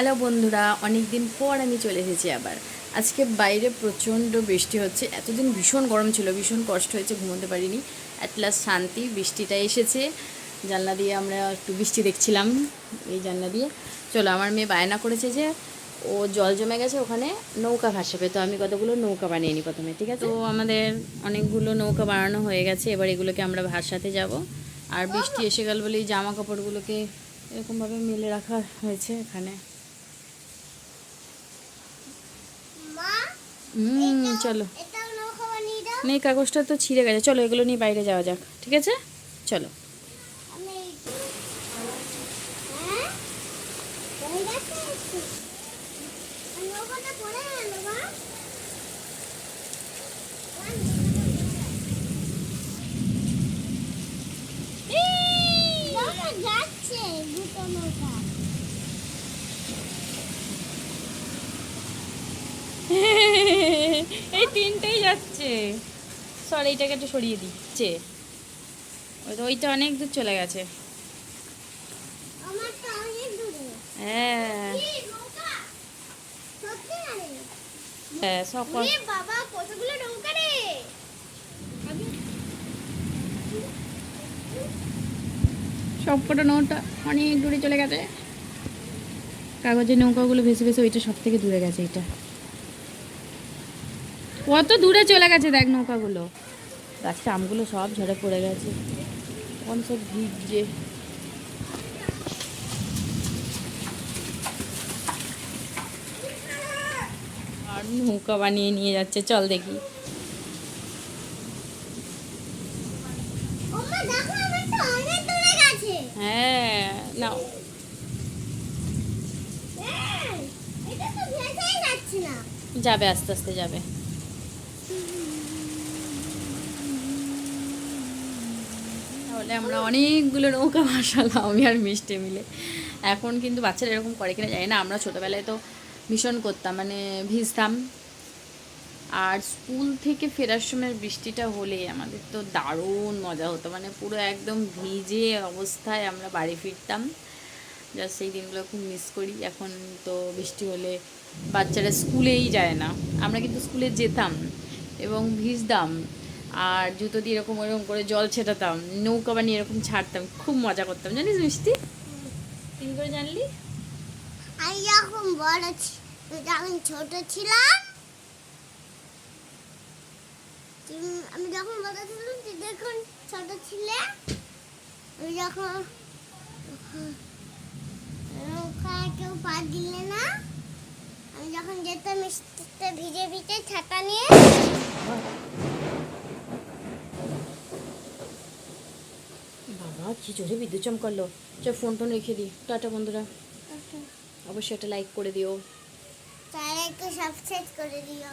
Hello বন্ধুরা অনেক দিন পর আমি চলে এসেছি আবার। আজকে বাইরে প্রচণ্ড বৃষ্টি হচ্ছে, এতদিন ভীষণ গরম ছিল, ভীষণ কষ্ট হয়েছে, ঘুমোতে পারিনি। অ্যাট লাস্ট শান্তি, বৃষ্টিটা এসেছে। জানলা দিয়ে আমরা একটু বৃষ্টি দেখছিলাম, এই জানলা দিয়ে। চলো, আমার মেয়ে বায়না করেছে যে ও জল জমে গেছে, ওখানে নৌকা ভাসাবে। তো আমি কতগুলো নৌকা বানিয়ে নিই প্রথমে, ঠিক আছে? তো আমাদের অনেকগুলো নৌকা বানানো হয়ে গেছে, এবার এগুলোকে আমরা ভাসাতে যাব। আর বৃষ্টি এসে গেল বলে এই জামা কাপড়গুলোকে এরকমভাবে মেলে রাখা হয়েছে এখানে। হুম চলো। নেই কাগজটা তো ছিঁড়ে গেছে। চলো এগুলো নিয়ে বাইরে যাওয়া যাক ঠিক আছে? চলো হয়ে গেছে আর নৌকাটা পড়ে গেল মা নৌকা যাচ্ছে দুটো নৌকা এই তিনটেই যাচ্ছে। সর এইটাকে একটু সরিয়ে দিচ্ছে ওই তো ওইটা অনেক দূর চলে গেছে। আমার তো অনেক দূরে। হ্যাঁ। হ্যাঁ সব বাবা কতগুলো নৌকা রে। নৌকা অনেক দূরে চলে গেছে। কাগজের নৌকাগুলো ভেসে ভেসে ওইটা সব থেকে দূরে গেছে এটা। কত দূরে চলে গেছে দেখ নৌকাগুলো। গাছের আমগুলো সব ঝরে পড়ে গেছে। কোন সব ভিজছে। আর নৌকা বানিয়ে নিয়ে যাচ্ছে চল দেখি। ওমা দেখো আমার তো অনেক দূরে গেছে। হ্যাঁ নাও। এই, এটা তো ভেসেই যাচ্ছে না। যাবে আস্তে আস্তে যাবে। তাহলে আমরা অনেকগুলো নৌকা ভাসালাম, আমি আর মিষ্টি মিলে। এখন কিন্তু বাচ্চারা এরকম করে কিনা জানি না, আমরা ছোটোবেলায় তো ভীষণ করতাম মানে ভিজতাম। আর স্কুল থেকে ফেরার সময় বৃষ্টিটা হলে আমাদের তো দারুণ মজা হতো মানে পুরো একদম ভিজে অবস্থায় আমরা বাড়ি ফিরতাম। জাস্ট সেই দিনগুলো খুব মিস করি, এখন তো বৃষ্টি হলে বাচ্চারা স্কুলেই যায় না। আমরা কিন্তু স্কুলে যেতাম এবং ভিজতাম। আর জুতো দিয়ে এরকম এরকম করে জল ছেটাতাম, নৌকা বানিয়ে এরকম ছাড়তাম, খুব মজা করতাম। জানিস মিষ্টি? তিন করে জানলি? আমি যখন বড় যখন ছোট ছিলাম আমি যখন বড় ছিলাম, তুই যখন ছোট ছিলে, আমি যখন নৌকা কেউ পা দিলে না, আমি যখন যেতাম ভিজে ভিজে ছাতা নিয়ে বাবা কি জোরে বিদ্যুৎ চমকালো চল ফোন টোন রেখে দিই। টাটা বন্ধুরা। অবশ্যই একটা লাইক করে দিও। তারা একটু সাবস্ক্রাইব করে দিও।